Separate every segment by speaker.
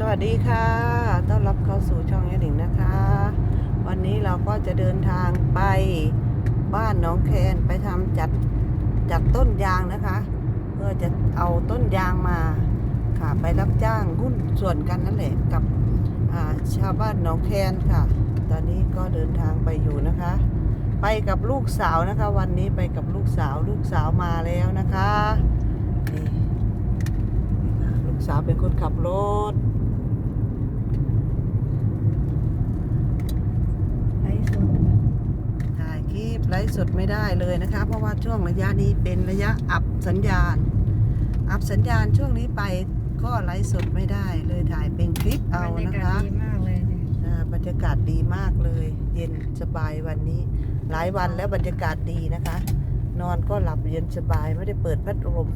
Speaker 1: สวัสดีค่ะ ต้อนรับเข้าสู่ช่องยะหนิงนะคะ วันนี้เราก็จะเดินทางไปบ้านหน้องแคนไปทำจัดจัดต้นยางนะคะ เพื่อจะเอาต้นยางมาค่ะไปรับจ้างหุ้นส่วนกันนั่นแหละกับชาวบ้านหนองแคนค่ะ ตอนนี้ก็เดินทางไปอยู่นะคะ ไปกับลูกสาวนะคะ วันนี้ไปกับลูกสาวลูกสาวมาแล้วนะคะนี่นี่ค่ะลูกสาวเป็นคนขับรถ
Speaker 2: ไลฟ์สด
Speaker 1: ถ่ายคลิปไล ฟ์สดไม่ได้เลยนะคะ เพราะว่าช่วงระยะนี้เป็นระยะอับสัญญาณ อับสัญญาณช่วงนี้ไปก็ไลฟ์สดไม่ได้เลยถ่ายเป็นคลิปเอา
Speaker 2: บรรยา
Speaker 1: นะ
Speaker 2: กา
Speaker 1: คะ
Speaker 2: ศดีมากเลยเนี่ย
Speaker 1: อ่าบรรยากาศดีมากเลย เย็นสบายวันนี้ หลายวันแล้วบรรยากาศดีนะคะ นอนก็หลับเย็นสบายไม่ได้เปิดพัดลม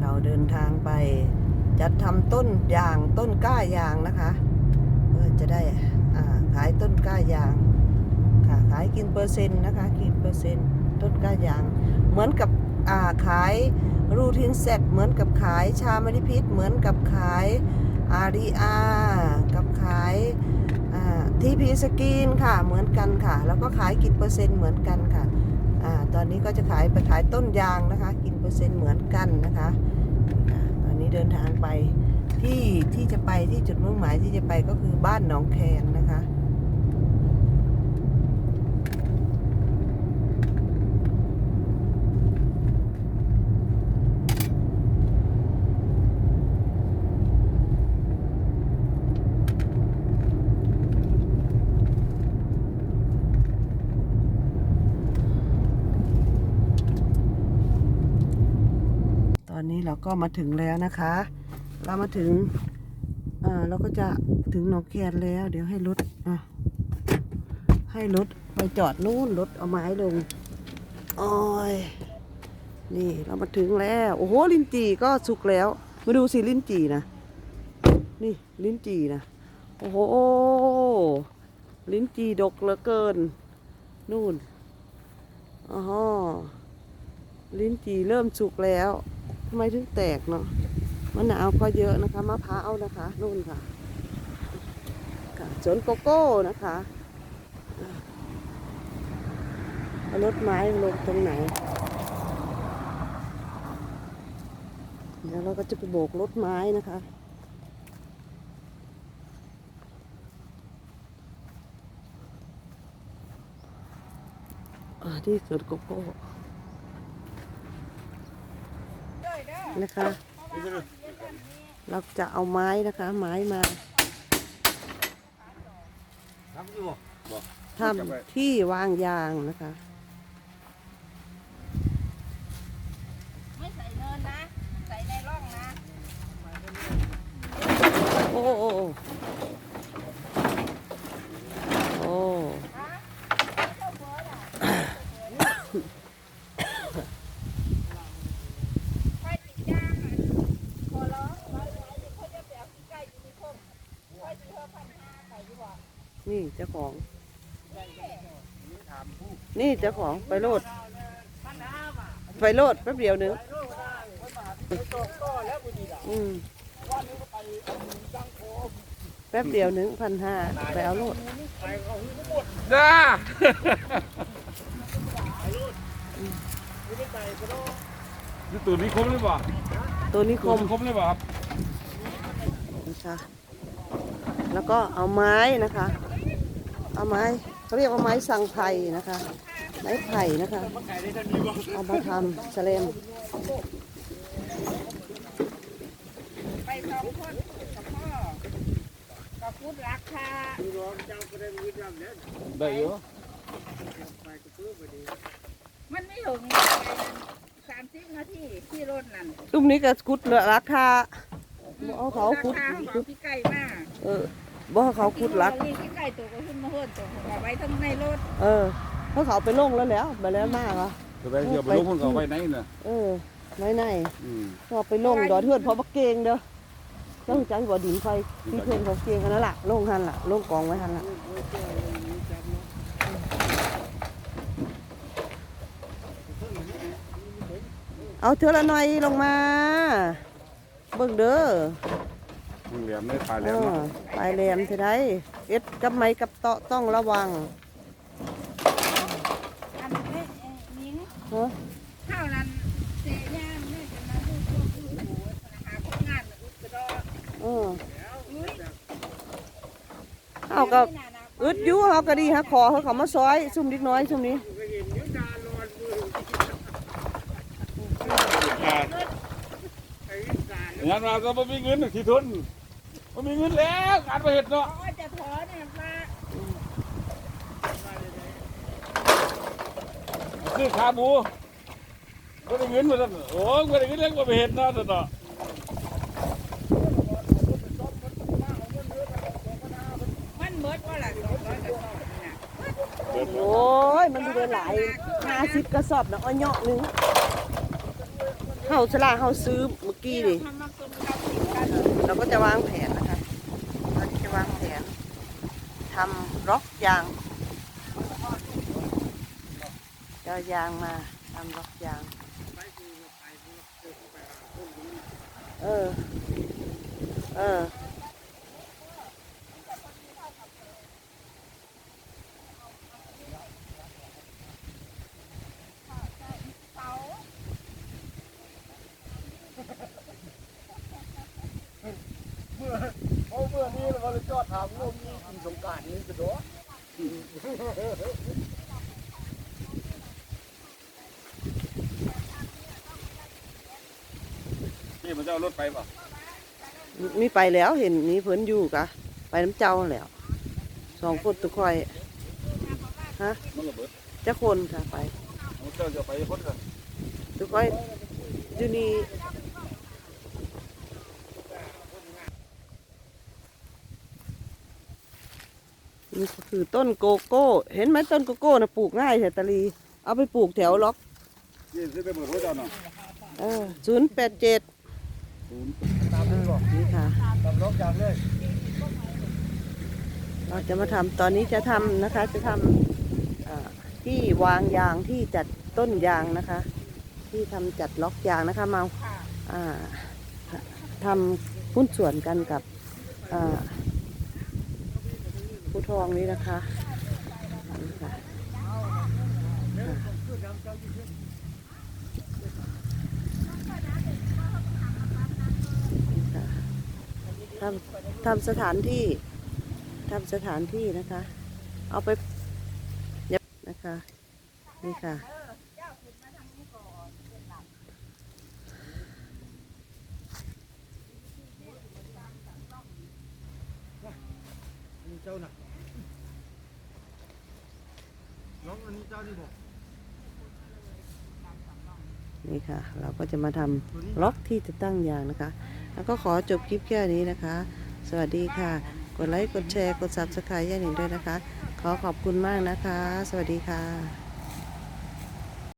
Speaker 1: เราเดินทางไปจัดทำต้นยางต้นกล้ายางนะคะเพื่อจะได้ขายต้นกล้ายางค่ะขายกินเปอร์เซ็นต์นะคะกินเปอร์เซ็นต์ต้นกล้ายาง เหมือนกับาขายรูทินเซตเหมือนกับขายชามริพิษเหมือนกับขายอารีอากับขายทีพีสกินค่ะเหมือนกันค่ะ แล้วก็ขายกินเปอร์เซ็นต์เหมือนกันค่ะอตอนนี้ก็จะขายไปขายต้นยางนะคะ กินเปอร์เซ็นต์เหมือนกันนะคะอ่าตอนนี้เดินทางไป ที่ที่จะไปที่จุดมุ่งหมายที่จะไปก็คือบ้านหนองแคนนะคะตอนนี้เราก็มาถึงแล้วนะคะ เรามาถึงเราก็จะถึงหนองแคนแล้ว เดี๋ยวให้รถให้รถไปจอดนู่นรถเอาไม้ลงโอ้ยนี่เรามาถึงแล้ว โอ้โหลิ้นจี่ก็สุกแล้ว มาดูสิลิ้นจี่นะนี่ลิ้นจี่นะโอ้โหลิ้นจี่ดกเหลือเกิน นู่นอ๋อลิ้นจี่เริ่มสุกแล้วทำไมถึงแตกเนาะ มะนาวก็เยอะนะคะมะพร้าวนะคะนู่นค่ะสวนโกโก้นะคะรถไม้ลงตรงไหนเดี๋ยวเราก็จะไปโบกรถไม้นะคะที่สวนโกโก้นะคะ เราจะเอาไม้นะคะ ไม้มา
Speaker 3: ทำอยู่บ่
Speaker 1: ทำที่วางยางนะคะ
Speaker 2: ไม่ใส่เนินนะ ใส่ในร่องนะ
Speaker 1: โอ้โอ้โอ้โอ้
Speaker 2: ค่อยติดยางอะขอร้องร้อยร้อยเขาจะไปเอาขี้ไก่ยูนิคมค่อยจะเพิ่มพันห้าไปดีกว่า
Speaker 1: นี่ เจ้าของ นี่เจ้าของไปโลด ไปโลดแป๊บเดียวหนึงอืมแป๊บเดียวหนึงพันห้าไปเอาโลด
Speaker 3: จ้านี่ตัวนี้คมหรือเปล่า
Speaker 1: ตัวนี้ค
Speaker 3: ตัว
Speaker 1: ม
Speaker 3: นี้คมหรือเปล่าครับ
Speaker 1: นะคะแล้วก็เอาไม้นะคะ เอาไม้เขาเรียกว่าไม้สังไผ่นะคะ ไม้ไผ่นะคะ เอามาทำแสลม
Speaker 2: ไปสองคนกับพ่อกับพุทธรักค่ะ
Speaker 3: ได้เยอะ
Speaker 2: มันไม่ถึงสามสิบนาทีที่รถนั่น
Speaker 1: ตุ้มนี้ก็กุดเหลือราคาบ่เอาเขาคุด
Speaker 2: ราคาของเขาขี้ไก่มาก
Speaker 1: เออ บ่เอาเขาคุดรัก
Speaker 2: นี่ขี้ไก่ตัวก็ขึ้นมาเฮิรนตัวเอาไว้ทั้งในรถ
Speaker 1: เออเพราะเขาไปลงแล้วแล้วไปแล้วมากอะ
Speaker 3: จะไปเที่ยวไปลงคนก็เอาไว้ไหนน่ะ
Speaker 1: เออไหนไหน
Speaker 3: อืม
Speaker 1: ๆเขาไปลงดอดเทือนเพอบักเกงเด้อต้องจังบ่ดินไฟที่เพื่อนเขาเกงกันนั่นล่ะลงหันล่ะลงกองไว้หันล่ะเอาเทือละหน่อยลงมา เบิ่งเด้อ
Speaker 3: มึง เหลี่ยมได้ปลายแหล
Speaker 1: เอ
Speaker 3: ม
Speaker 1: อ
Speaker 3: เนาะ
Speaker 1: ปลายแหลมสิได้เอ็ดกับไม้กับเตาะต้องระวัง
Speaker 2: อันนี้เอ่อนิ้ง
Speaker 1: เนาะ
Speaker 2: ข้าวนั้นเสียย่ามเนี่ยจะมาดูพวกผู้โหหาคนงานน่ะอุดกระดอ
Speaker 1: เออ
Speaker 2: อุ้ย
Speaker 1: เอากับอึดอยู่เฮาก็ดีฮะขอเขาเขามาซอยซุ่มนิดน้อยซุ่มนี้
Speaker 3: งานมาก็ไม่มีเงินที่ทุน ไม่มีเงินแล้วงานไปเห็ดเนาะ
Speaker 2: ก็จะถอนเนี่ยว่า
Speaker 3: ซื้อขาหมูไม่ได้เงินมาแล้วโอ้ไม่ได้เงินแล้วก็ไปเห็ดเนาะเนาะ
Speaker 2: มันเมิดว่าล่ะสองร้อยกระสอบนี่นะ
Speaker 1: โอ้ย มันดูเดินหลายห้าสิบกระสอบนะอ้อยเหยาะหนึงเฮาสลาเฮาซื้อเมื่อกี้นี่
Speaker 2: ทำมาคนเราติดกัน
Speaker 1: เราก็จะวางแผนนะคะเราจะวางแผน ทำล็อกยางจะเอายางมาทำล็อกยาง เออ เออ
Speaker 3: โอ้เมื่อนี้เราเลยจอดถามว่ามี กินสงการนี้กระโดดนี่มันจะเอารถไปป่ะ
Speaker 1: มีไปแล้วเห็นมีเพิ่นอยู่กะ ไปน้ำเจ้าแล้วสองคนตุกคอยฮะ
Speaker 3: มันระเบิด
Speaker 1: จะคนค่ะไป
Speaker 3: มันเจ้าจะไปคนกัน
Speaker 1: ตุกคอยอยู่นี่ นี่ก็คือต้นโกโก้ เห็นไหมต้นโกโก้นะปลูกง่ายแถวตะลี เอาไปปลูกแถวล็อก
Speaker 3: ยี่สิบไปเบิดหัวเจ้าเนาะ
Speaker 1: เออศูนย์แปดเจ็ด
Speaker 3: ศูนย์
Speaker 1: นี่ค่ะ
Speaker 3: ตำรถอย่างเลย
Speaker 1: เราจะมาทำตอนนี้จะทำนะคะ จะทำอ่าที่วางยางที่จัดต้นยางนะคะ ที่ทำจัดล็อกยางนะคะมาอ่าทำหุ้นส่วนกันกับอ่าผู้ ทองนี้นะคะนี่ค่ะทำทำสถานที่ทำสถานที่นะคะ เอาไปย็บนะคะนี่ค่ะ
Speaker 3: เจ้าน่ะน้องอันนี้เจ้านี่บอก
Speaker 1: นี่ค่ะ เราก็จะมาทำล็อกที่จะตั้งยางนะคะ แล้วก็ขอจบคลิปแค่นี้นะคะ สวัสดีค่ะ กดไลค์ กดแชร์ กด subscribe ย่าหนิงด้วยนะคะ ขอขอบคุณมากนะคะ สวัสดีค่ะ